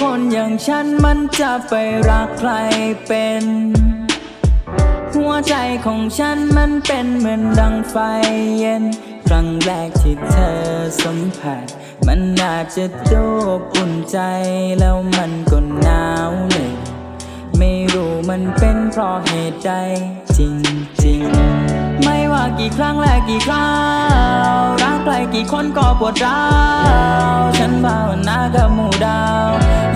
คนอย่างฉันมันจะไปรักใครเป็น หัวใจของฉันมันเป็นเหมือนดังไฟเย็น ครั้งแรกที่เธอสัมผัส มันอาจจะดูอบอุ่นใจแล้วมันก็หนาวเลยไม่รู้มันเป็นเพราะเหตุใดจริงๆ ไม่ว่ากี่ครั้งและกี่คราวรักใครกี่คนก็ปวดร้าวฉันภาวนากับหมู่ดาว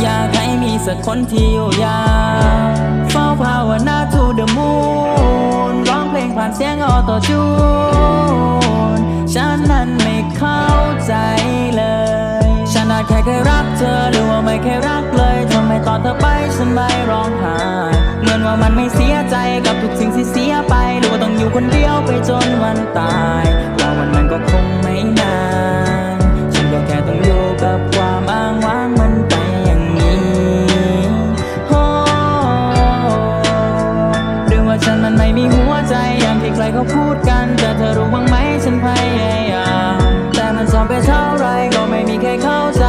อยากให้มีสักคนที่อยู่ยาวเฝ้าภาวนา to the moon ร้องเพลงผ่านเสียงออโตจูนฉันนั้นไม่เข้าใจเลยฉันอาจแค่เคยรักเธอหรือว่าไม่เคยรักเลยทำไมตอนเธอไปฉันไม่ร้องไห้เหมือนว่ามันไม่เสีย วันตายว่าวันมันก็คงไม่นาน ฉันก็แค่ต้องอยู่กับความอ้างว้างมันไปอย่างนี้โอ้หรือว่าฉันมันไม่มีหัวใจอย่างที่ใครเขาพูดกัน แต่เธอรู้บ้างไหมฉันพยายามแต่มันซ้อมไปเท่าไรก็ไม่มีใครเข้าใจ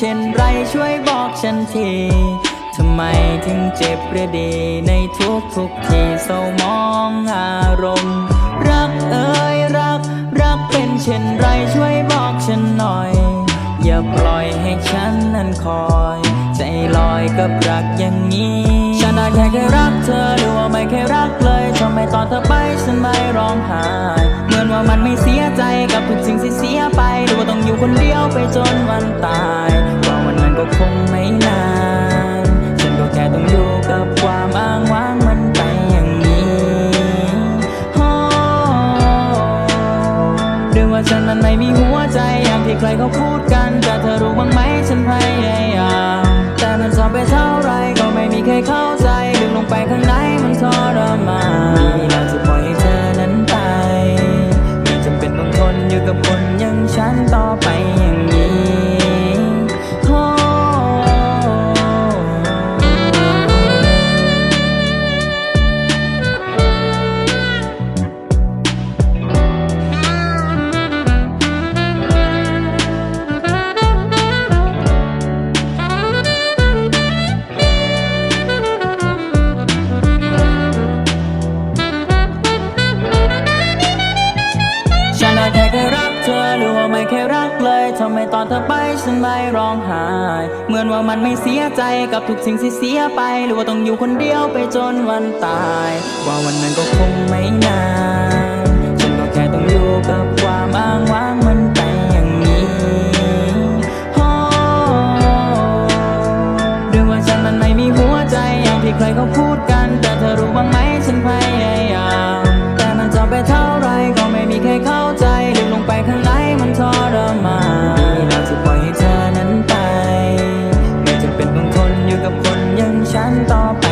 เช่นไรช่วยบอกฉันที ทำไมถึงเจ็บระดีในทุกทุกที่เศร้ามองอารมณ์ รักเอ่ยรัก รักเป็นเช่นไรช่วยบอกฉันหน่อย อย่าปล่อยให้ฉันนั้นคอย ใจลอยกับรักอย่างนี้ ฉันอาจแค่เคยรักเธอหรือว่าไม่เคยรักเลยทำไมตอนเธอไปฉันไม่ร้องไห้เหมือนว่ามันไม่เสียใจกับทุกสิ่งที่เสียไปหรือว่าต้องอยู่คนเดียวไปจนวันตาย อย่างที่ใครเขาพูดกัน ค่รักเลยทำไมตอนเธอไปฉันไม่ร้องไห้ เหมือนว่ามันไม่เสียใจกับทุกสิ่งที่เสียไป หรือว่าต้องอยู่คนเดียวไปจนวันตาย ว่าวันนั้นก็คงไม่นานฉันก็แค่ต้องอยู่กับความอ้างว้างมันไปอย่างนี้เรื่องว่าฉันมันไม่มีหัวใจอย่างที่ใครเขาพูดกัน แต่เธอรู้บ้างไหมฉันพยาย 难打。